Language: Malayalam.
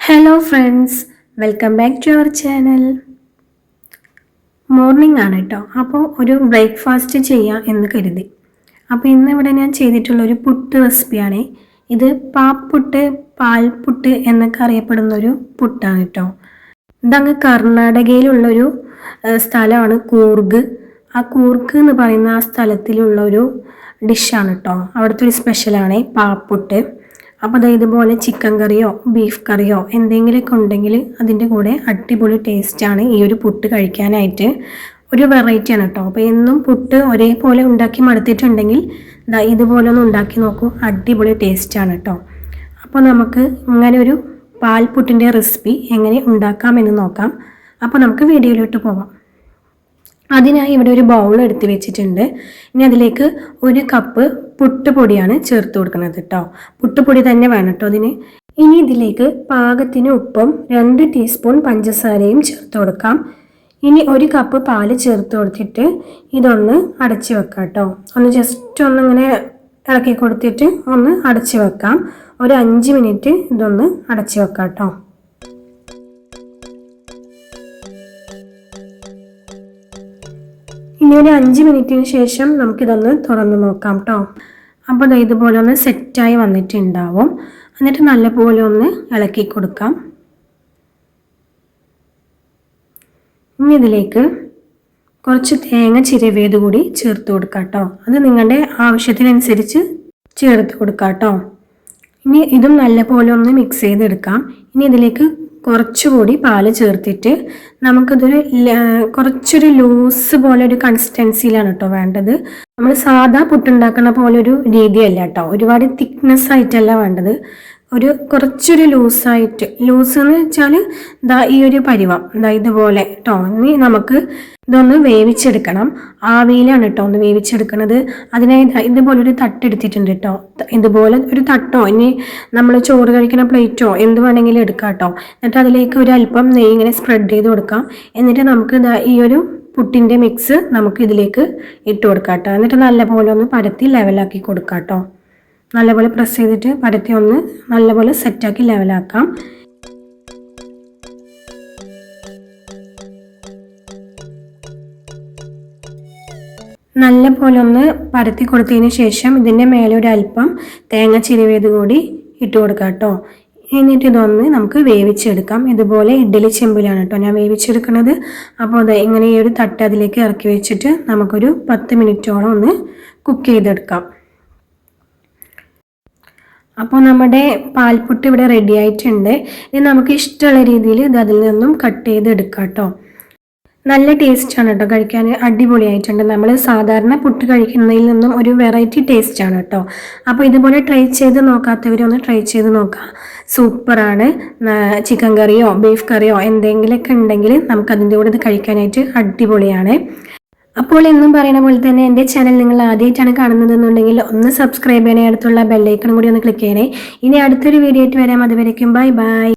Hello friends welcome back to our channel morning ആണ് കേട്ടോ അപ്പോൾ ഒരു ബ്രേക്ക്ഫാസ്റ്റ് ചെയ്യാം എന്ന് കരുതി. അപ്പോൾ ഇന്ന് ഇവിടെ ഞാൻ ചെയ്തിട്ടുള്ള ഒരു പുട്ട് റെസിപ്പിയാണ് ഇത് പാപ്പുട്ട് പാൽപുട്ട് എന്നൊക്കെ അറിയപ്പെടുന്ന ഒരു പുട്ടാണ് കേട്ടോ ഇതങ്ങ് കർണാടകയിലുള്ളൊരു സ്ഥലമാണ് കൂർഗ്. ആ കൂർഗ് എന്ന് പറയുന്ന ആ സ്ഥലത്തിലുള്ള ഒരു ഡിഷാണ് കേട്ടോ അവിടുത്തെ ഒരു സ്പെഷ്യലാണ് പാപ്പുട്ട്. അപ്പോൾ അതായത് പോലെ ചിക്കൻ കറിയോ ബീഫ് കറിയോ എന്തെങ്കിലുമൊക്കെ ഉണ്ടെങ്കിൽ അതിന്റെ കൂടെ അടിപൊളി ടേസ്റ്റാണ് ഈ ഒരു പുട്ട് കഴിക്കാനായിട്ട്. ഒരു വെറൈറ്റിയാണ് കേട്ടോ അപ്പോൾ എന്നും പുട്ട് ഒരേപോലെ ഉണ്ടാക്കി മടുത്തിട്ടുണ്ടെങ്കിൽ ദാ ഇതുപോലെ ഒന്ന് ഉണ്ടാക്കി നോക്കൂ. അടിപൊളി ടേസ്റ്റാണ് കേട്ടോ അപ്പോൾ നമുക്ക് ഇങ്ങനെ ഒരു പാൽപുട്ടിന്റെ റെസിപ്പി എങ്ങനെ ഉണ്ടാക്കാമെന്ന് നോക്കാം. അപ്പോൾ നമുക്ക് വീഡിയോയിലോട്ട് പോവാം. അതിനായി ഇവിടെ ഒരു ബൗൾ എടുത്ത് വെച്ചിട്ടുണ്ട്. ഇനി അതിലേക്ക് ഒരു കപ്പ് പുട്ടുപൊടിയാണ് ചേർത്ത് കൊടുക്കുന്നത് കേട്ടോ പുട്ടുപൊടി തന്നെ വേണം കേട്ടോ അതിന്. ഇനി ഇതിലേക്ക് പാകത്തിന് ഉപ്പും രണ്ട് ടീസ്പൂൺ പഞ്ചസാരയും ചേർത്ത് കൊടുക്കാം. ഇനി ഒരു കപ്പ് പാൽ ചേർത്ത് കൊടുത്തിട്ട് ഇതൊന്ന് അടച്ചു വെക്കാം കേട്ടോ ഒന്ന് ജസ്റ്റ് ഒന്ന് ഇങ്ങനെ ഇളക്കി കൊടുത്തിട്ട് ഒന്ന് അടച്ചു വെക്കാം. ഒരു അഞ്ച് മിനിറ്റ് ഇതൊന്ന് അടച്ചു വെക്കാം കേട്ടോ ഇനി ഒരു അഞ്ച് മിനിറ്റിന് ശേഷം നമുക്കിതൊന്ന് തുറന്ന് നോക്കാം കേട്ടോ അപ്പോൾ ഇതുപോലെ ഒന്ന് സെറ്റായി വന്നിട്ടുണ്ടാവും. എന്നിട്ട് നല്ലപോലെ ഒന്ന് ഇളക്കി കൊടുക്കാം. ഇനി ഇതിലേക്ക് കുറച്ച് തേങ്ങ ചിരവിയത് കൂടി ചേർത്ത് കൊടുക്കാം കേട്ടോ അത് നിങ്ങളുടെ ആവശ്യത്തിനനുസരിച്ച് ചേർത്ത് കൊടുക്കാം കേട്ടോ ഇനി ഇതും നല്ലപോലെ ഒന്ന് മിക്സ് ചെയ്തെടുക്കാം. ഇനി ഇതിലേക്ക് കുറച്ചുകൂടി പാൽ ചേർത്തിട്ട് നമുക്കിതൊരു കുറച്ചൊരു ലൂസ് പോലെ ഒരു കൺസിസ്റ്റൻസിയിലാണ് കേട്ടോ വേണ്ടത്. നമ്മൾ സാധാ പുട്ടുണ്ടാക്കുന്ന പോലെ ഒരു രീതിയല്ല കേട്ടോ ഒരുപാട് തിക്നെസ് ആയിട്ടല്ല വേണ്ടത്. ഒരു കുറച്ചൊരു ലൂസായിട്ട് ലൂസ് എന്ന് വെച്ചാൽ ദാ ഈ ഒരു പരിവം. ദാ ഇതുപോലെ കേട്ടോ ഇനി നമുക്ക് ഇതൊന്ന് വേവിച്ചെടുക്കണം. ആവിയിലാണ് കേട്ടോ ഒന്ന് വേവിച്ചെടുക്കണത്. അതിനായി ഇതുപോലെ ഒരു തട്ട് എടുത്തിട്ടുണ്ട് കേട്ടോ ഇതുപോലെ ഒരു തട്ടോ. ഇനി നമ്മൾ ചോറ് കഴിക്കുന്ന പ്ലേറ്റോ എന്ത് വേണമെങ്കിലും എടുക്കാം കേട്ടോ എന്നിട്ട് അതിലേക്ക് ഒരു അല്പം നെയ്യ് ഇങ്ങനെ സ്പ്രെഡ് ചെയ്ത് കൊടുക്കാം. എന്നിട്ട് നമുക്ക് ഈ ഒരു പുട്ടിന്റെ മിക്സ് നമുക്ക് ഇതിലേക്ക് ഇട്ട് കൊടുക്കാം കേട്ടോ എന്നിട്ട് നല്ലപോലെ ഒന്ന് പരത്തി ലെവലാക്കി കൊടുക്കാം കേട്ടോ നല്ലപോലെ പ്രസ് ചെയ്തിട്ട് പരത്തി ഒന്ന് നല്ലപോലെ സെറ്റാക്കി ലെവലാക്കാം നല്ല പോലെ ഒന്ന് പരത്തി കൊടുത്തതിന് ശേഷം ഇതിന്റെ മേലെ ഒരു അല്പം തേങ്ങ ചിരിവേത് കൂടി ഇട്ട് കൊടുക്കാം കേട്ടോ. എന്നിട്ട് ഇതൊന്ന് നമുക്ക് വേവിച്ചെടുക്കാം. ഇതുപോലെ ഇഡ്ഡലി ചെമ്പിലാണ് കേട്ടോ ഞാൻ വേവിച്ചെടുക്കുന്നത്. അപ്പോൾ അത് ഇങ്ങനെ ഈ ഒരു തട്ട് അതിലേക്ക് ഇറക്കി വെച്ചിട്ട് നമുക്കൊരു പത്ത് മിനിറ്റോളം ഒന്ന് കുക്ക് ചെയ്തെടുക്കാം. അപ്പോൾ നമ്മുടെ പാൽപ്പൊട്ട് ഇവിടെ റെഡി ആയിട്ടുണ്ട്. ഇനി നമുക്ക് ഇഷ്ടമുള്ള രീതിയിൽ ഇത് അതിൽ നിന്നും കട്ട് ചെയ്തെടുക്കാം കേട്ടോ. നല്ല ടേസ്റ്റാണ് കേട്ടോ. കഴിക്കാൻ അടിപൊളിയായിട്ടുണ്ട്. നമ്മൾ സാധാരണ പുട്ട് കഴിക്കുന്നതിൽ നിന്നും ഒരു വെറൈറ്റി ടേസ്റ്റാണ് കേട്ടോ. അപ്പോൾ ഇതുപോലെ ട്രൈ ചെയ്ത് നോക്കാത്തവരൊന്ന് ട്രൈ ചെയ്ത് നോക്കുക സൂപ്പറാണ് ചിക്കൻ കറിയോ ബീഫ് കറിയോ എന്തെങ്കിലുമൊക്കെ ഉണ്ടെങ്കിൽ നമുക്ക് അതിന്റെ കൂടെ ഇത് കഴിക്കാനായിട്ട് അടിപൊളിയാണ്. അപ്പോൾ എന്നും പറയുന്ന പോലെ തന്നെ എന്റെ ചാനൽ നിങ്ങൾ ആദ്യമായിട്ടാണ് കാണുന്നതെന്നുണ്ടെങ്കിൽ ഒന്ന് സബ്സ്ക്രൈബ് ചെയ്യണേ അടുത്തുള്ള ബെല്ലൈക്കണും കൂടി ഒന്ന് ക്ലിക്ക് ചെയ്യണേ. ഇനി അടുത്തൊരു വീഡിയോ ആയിട്ട് വരാം. അതുവരേക്കും ബൈ ബൈ